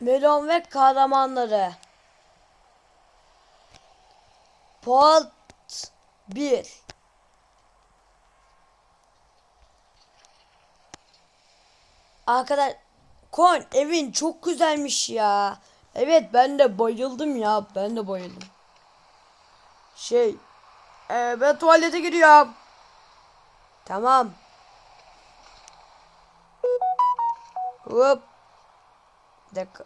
Melon ve kahramanları. Part 1 Arkadaş Kon evin çok güzelmiş ya. Evet ben de bayıldım ya. Ben de bayıldım. Şey e, ben tuvalete giriyorum. Tamam. Hop. Bir dakika.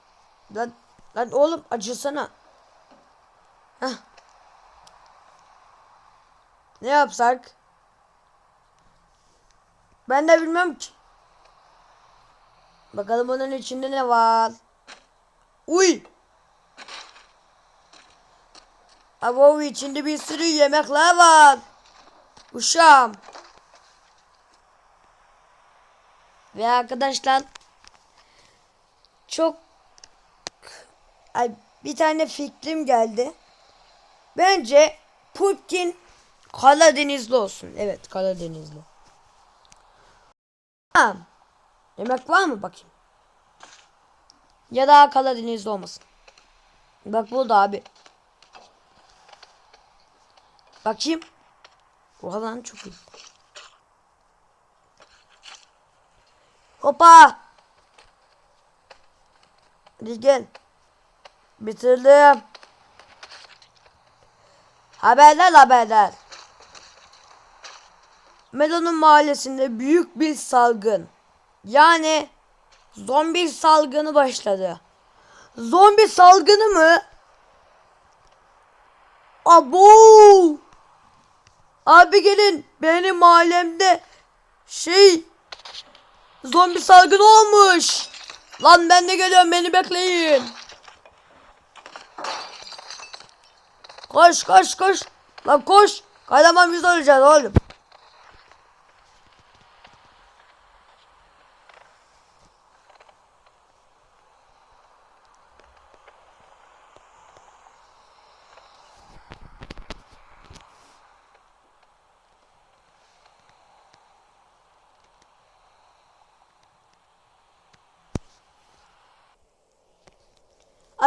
Lan, lan oğlum acısana. Hah. Ne yapsak? Ben de bilmem ki. Bakalım onun içinde ne var. Uy. Abo içinde bir sürü yemekler var. Uşağım. Ve arkadaşlar çok ay bir tane fikrim geldi. Bence Putin Karadenizli olsun. Evet Karadenizli. Tamam. Yemek var mı bakayım? Ya da Karadenizli olmasın. Bak burada abi. Bakayım. Oha lan çok iyi. Hoppa. Hadi gel. Bitirdim. Haberler haberler. Melon'un mahallesinde büyük bir salgın. Yani zombi salgını başladı. Zombi salgını mı? Abo! Abi gelin benim mahallemde şey zombi salgını olmuş. Lan ben de geliyorum beni bekleyin. Koş koş koş. Lan koş. Kahraman biz olacağız oğlum.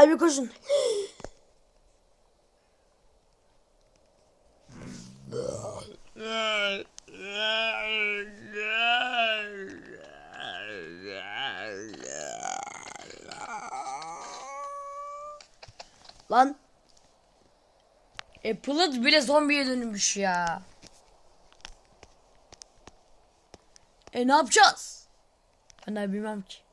Ay bir koşun. Lan. Apple'ı bile zombiye dönmüş ya. E ne yapacağız? Ben de bilmem ki.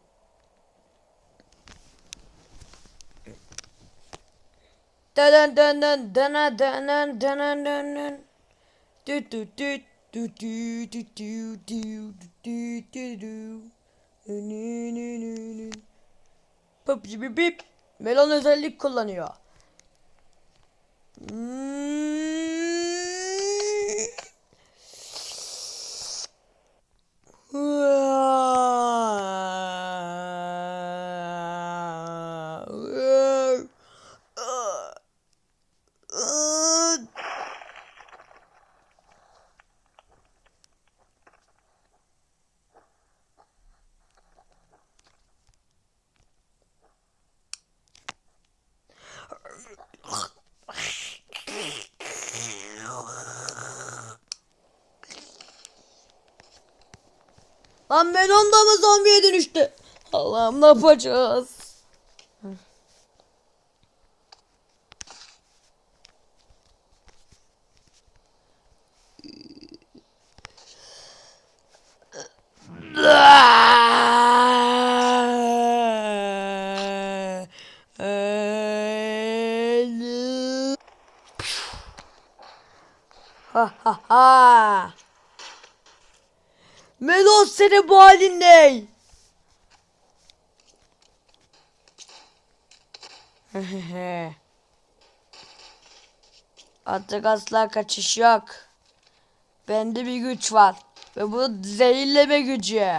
Dın dın dın dın dın dın dın dın. Du du du du du du du du du du du. Nü nü nü nü nü. Pıp bip bip. Melon özellik kullanıyor. Lan Melon da mı zombiye dönüştü? Allah'ım ne yapacağız? Ha ha ha. Melos seni bu halin? Artık asla kaçış yok. Bende bir güç var. Ve bu zehirleme gücü.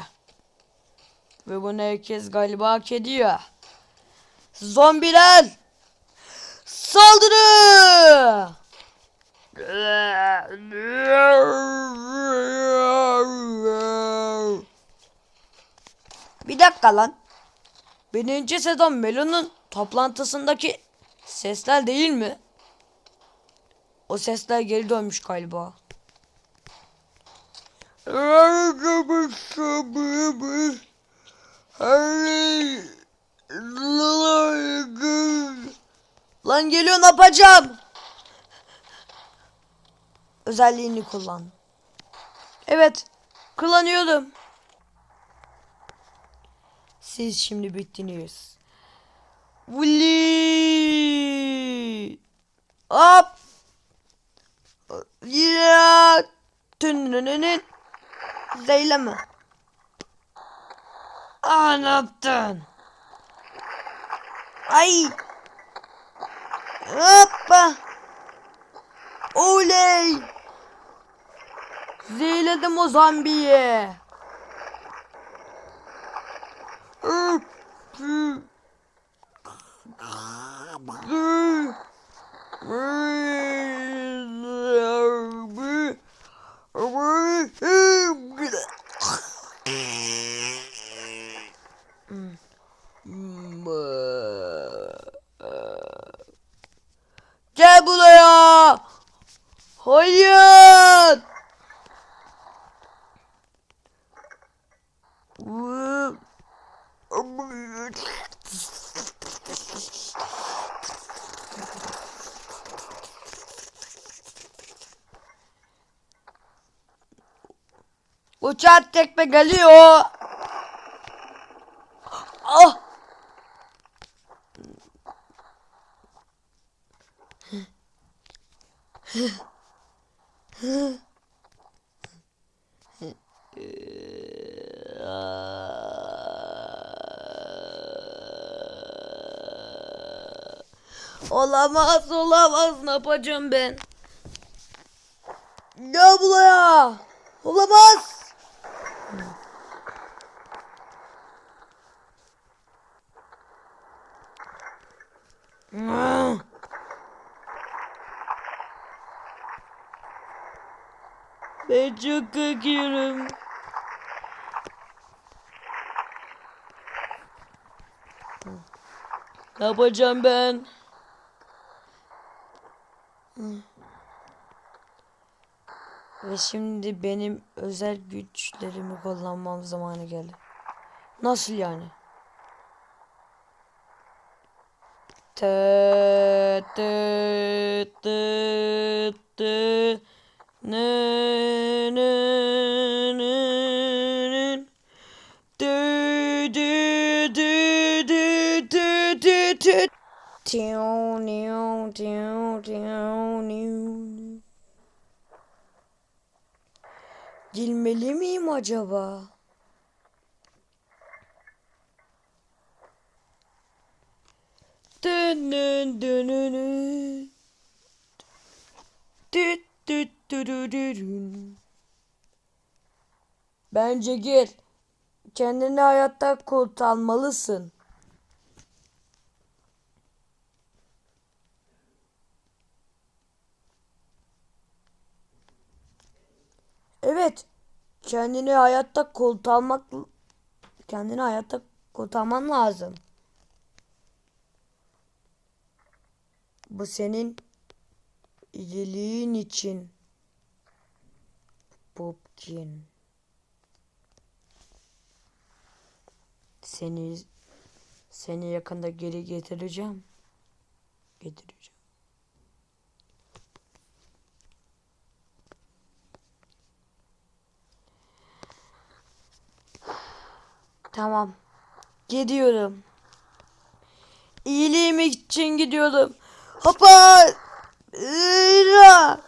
Ve bunu herkes galiba hak ediyor. Zombiler! Saldırı! Dakika lan. Birinci sezon Melo'nun toplantısındaki sesler değil mi? O sesler geri dönmüş galiba. Lan geliyor ne yapacağım? Özelliğini kullan. Evet. Kullanıyorum. Siz şimdi bittiniz. Vuli. Hop. Ya. Tünününün. Zeyleme. Aa ne yaptın? Ay. Hoppa. Oley. Zeyledim o zombiyi. Gel buraya. Hayır. Uçak tekme geliyor. Ah. Olamaz olamaz ne yapacağım ben? Gel buraya. Olamaz. Ben çok korkuyorum. Ne yapacağım ben? Ve şimdi benim özel güçlerimi kullanmam zamanı geldi. Nasıl yani? Tı tı tı tı nı nı nı Girmeli miyim acaba? Dönün dönünü. Düt düt dürürürün. Bence gir. Kendini hayatta kurtarmalısın. Evet. Kendini hayatta kurtarmak kendini hayatta kurtarman lazım. Bu senin iyiliğin için. Popkin. Seni seni yakında geri getireceğim. Getireceğim. Tamam. Gidiyorum. İyiliğim için gidiyorum. Hoppa! Iıra!